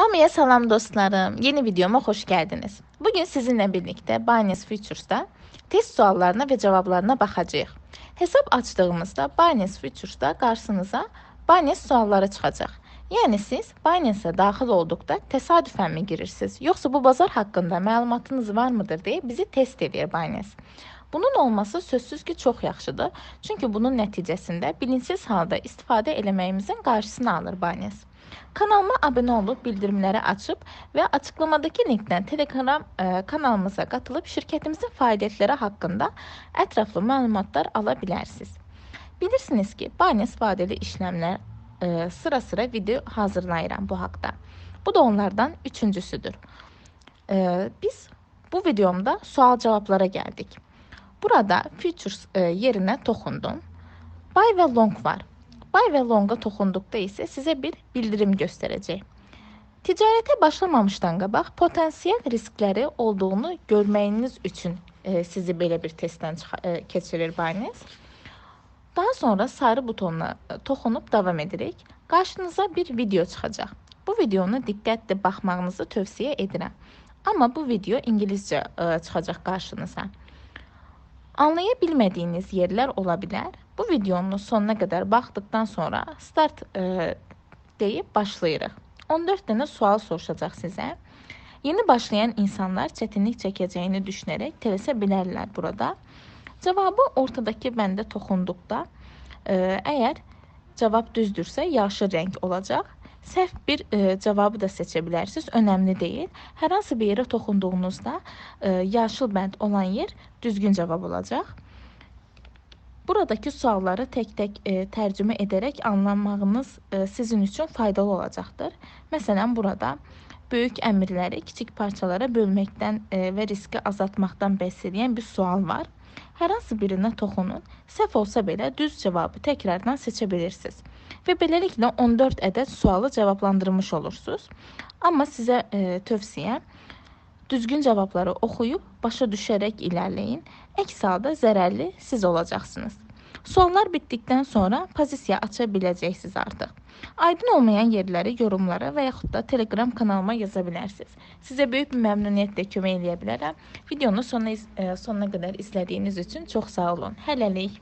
Hamıya salam dostlarım. Yeni videoma hoş geldiniz. Bugün sizinle birlikte Binance Futures'da test suallarına ve cevaplarına bakacağız. Hesap açtığımızda Binance Futures'da karşınıza Binance sualları çıkacak. Yani siz Binance'e daxil olduqda təsadüfən mi girirsiniz, yoxsa bu bazar haqqında məlumatınız var mıdır deyə bizi test edir Binance. Bunun olması sözsüz ki çox yaxşıdır. Çünki bunun nəticəsində bilinçsiz halda istifadə eləməyimizin qarşısını alır Binance. Kanalıma abone olup bildirimleri açıp ve açıklamadaki linkten Telegram e, kanalımıza katılıp şirketimizin faaliyetleri hakkında etraflı malumatlar alabilirsiniz. Bilirsiniz ki Binance vadeli işlemler e, sıra sıra video hazırlayıram bu haqda. Bu da onlardan üçüncüsüdür. E, biz bu videomda sual cevaplara geldik. Burada futures e, yerine toxundum. Buy ve long var. Buy ve Long'a toxunduqda isə sizə bir bildirim göstərəcək. Ticarətə başlamamışdan qabaq potansiyel riskləri olduğunu görməyiniz üçün e, sizi belə bir testdən e, keçirir Binance. Daha sonra sarı butonuna e, toxunub davam edirik. Qarşınıza bir video çıxacaq. Bu videonu diqqətlə baxmağınızı tövsiyə edirəm. Amma bu video ingiliscə e, çıxacaq qarşınıza. Anlaya bilmədiyiniz yerlər ola bilər. Bu videonun sonuna kadar baxdıqdan sonra start e, deyib başlayırıq. 14 dənə sual soruşacaq sizə. Yeni başlayan insanlar çətinlik çəkəcəyini düşünərək tələsə bilərlər burada. Cavabı ortadakı bəndə toxunduqda e, əgər cavab düzdürsə yaşıl rəng olacaq. Səhv bir e, cavabı da seçə bilərsiniz. Önəmli deyil. Hər hansı bir yerə toxunduğunuzda e, yaşıl bənd olan yer düzgün cavab olacaq. Buradaki sualları tek-tek e, tərcümə edərək anlamağınız e, sizin üçün faydalı olacaqdır. Məsələn, burada böyük əmrləri kiçik parçalara bölməkdən e, və riski azaltmaqdan bəhs edən bir sual var. Hər hansı birinə toxunun. Səhv olsa belə düz cavabı təkrardan seçə bilirsiniz. Və beləliklə 14 ədəd sualı cavablandırmış olursunuz. Amma sizə e, tövsiyəm Düzgün cevapları okuyup başa düşerek ilerleyin. Əks halda zərərli siz olacaqsınız. Suallar bitdikdən sonra pozisiya aça biləcəksiniz artıq. Aydın olmayan yerləri yorumlara və yaxud da Telegram kanalıma yaza bilərsiniz. Sizə böyük bir məmnuniyyətlə kömək eləyə bilərəm. Videonu sonuna, e, sonuna qədər izlədiyiniz üçün çox sağ olun. Hələlik.